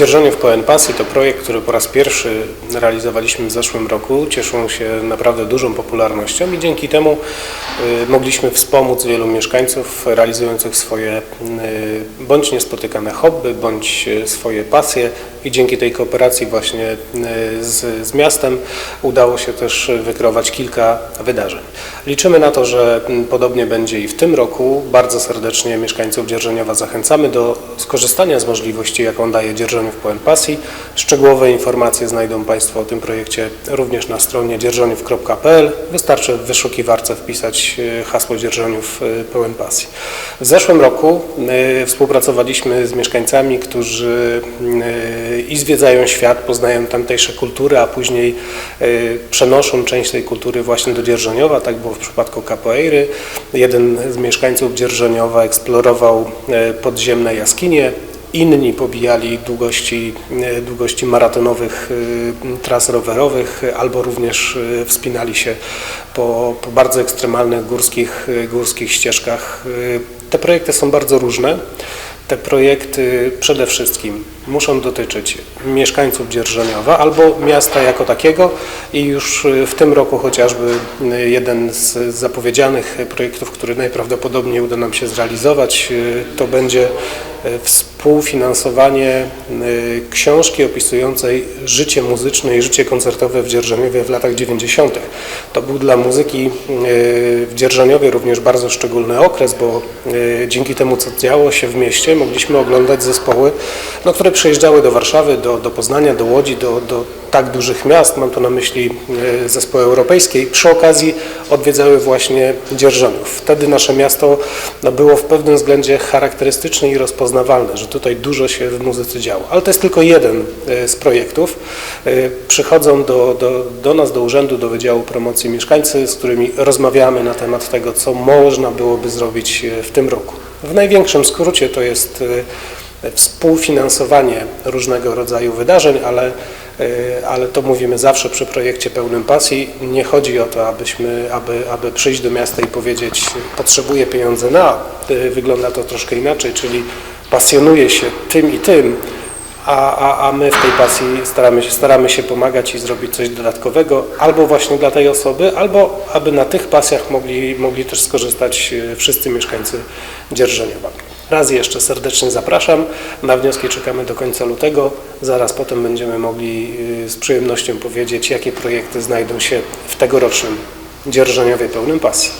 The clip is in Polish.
Dzierżoniów pełen pasji to projekt, który po raz pierwszy realizowaliśmy w zeszłym roku. Cieszą się naprawdę dużą popularnością i dzięki temu y, mogliśmy wspomóc wielu mieszkańców realizujących swoje y, bądź niespotykane hobby, bądź y, swoje pasje i dzięki tej kooperacji właśnie y, z, z miastem udało się też wykreować kilka wydarzeń. Liczymy na to, że podobnie będzie i w tym roku. Bardzo serdecznie mieszkańców Dzierżoniowa zachęcamy do skorzystania z możliwości, jaką daje Dzierżoniów pełen pasji. Szczegółowe informacje znajdą Państwo o tym projekcie również na stronie dzierżoniów.pl. Wystarczy w wyszukiwarce wpisać e, hasło Dzierżoniów e, pełen pasji. W zeszłym roku e, współpracowaliśmy z mieszkańcami, którzy e, i zwiedzają świat, poznają tamtejsze kultury, a później e, przenoszą część tej kultury właśnie do Dzierżoniowa. Tak było w przypadku capoeiry. Jeden z mieszkańców Dzierżoniowa eksplorował e, podziemne jaskinie, inni pobijali długości, e, długości maratonowych tras rowerowych albo również wspinali się po, po bardzo ekstremalnych górskich, górskich ścieżkach. Te projekty są bardzo różne. Te projekty przede wszystkim muszą dotyczyć mieszkańców Dzierżoniowa albo miasta jako takiego i już w tym roku chociażby jeden z zapowiedzianych projektów, który najprawdopodobniej uda nam się zrealizować, to będzie współfinansowanie y, książki opisującej życie muzyczne i życie koncertowe w Dzierżoniowie w latach 90. To był dla muzyki y, w Dzierżoniowie również bardzo szczególny okres, bo dzięki temu, co działo się w mieście, mogliśmy oglądać zespoły, no, które przyjeżdżały do Warszawy, do, do Poznania, do Łodzi, do, do tak dużych miast, mam tu na myśli y, zespoły europejskie i przy okazji odwiedzały właśnie Dzierżoniów. Wtedy nasze miasto no, było w pewnym względzie charakterystyczne i rozpoznawalne, że tutaj dużo się w muzyce działo. Ale to jest tylko jeden y, z projektów. Y, Przychodzą do, do, do nas, do urzędu, do Wydziału Promocji mieszkańcy, z którymi rozmawiamy na temat tego, co można byłoby zrobić w tym roku. W największym skrócie to jest współfinansowanie różnego rodzaju wydarzeń, ale, ale to mówimy zawsze przy projekcie pełnym pasji. Nie chodzi o to, abyśmy, aby, aby przyjść do miasta i powiedzieć potrzebuję pieniądze na, y, wygląda to troszkę inaczej, czyli pasjonuję się tym i tym, a, a, a my w tej pasji staramy się, staramy się pomagać i zrobić coś dodatkowego, albo właśnie dla tej osoby, albo aby na tych pasjach mogli, mogli też skorzystać e, wszyscy mieszkańcy Dzierżoniowa. Raz jeszcze serdecznie zapraszam. Na wnioski czekamy do końca lutego. Zaraz potem będziemy mogli e, z przyjemnością powiedzieć, jakie projekty znajdą się w tegorocznym Dzierżoniowie pełnym pasji.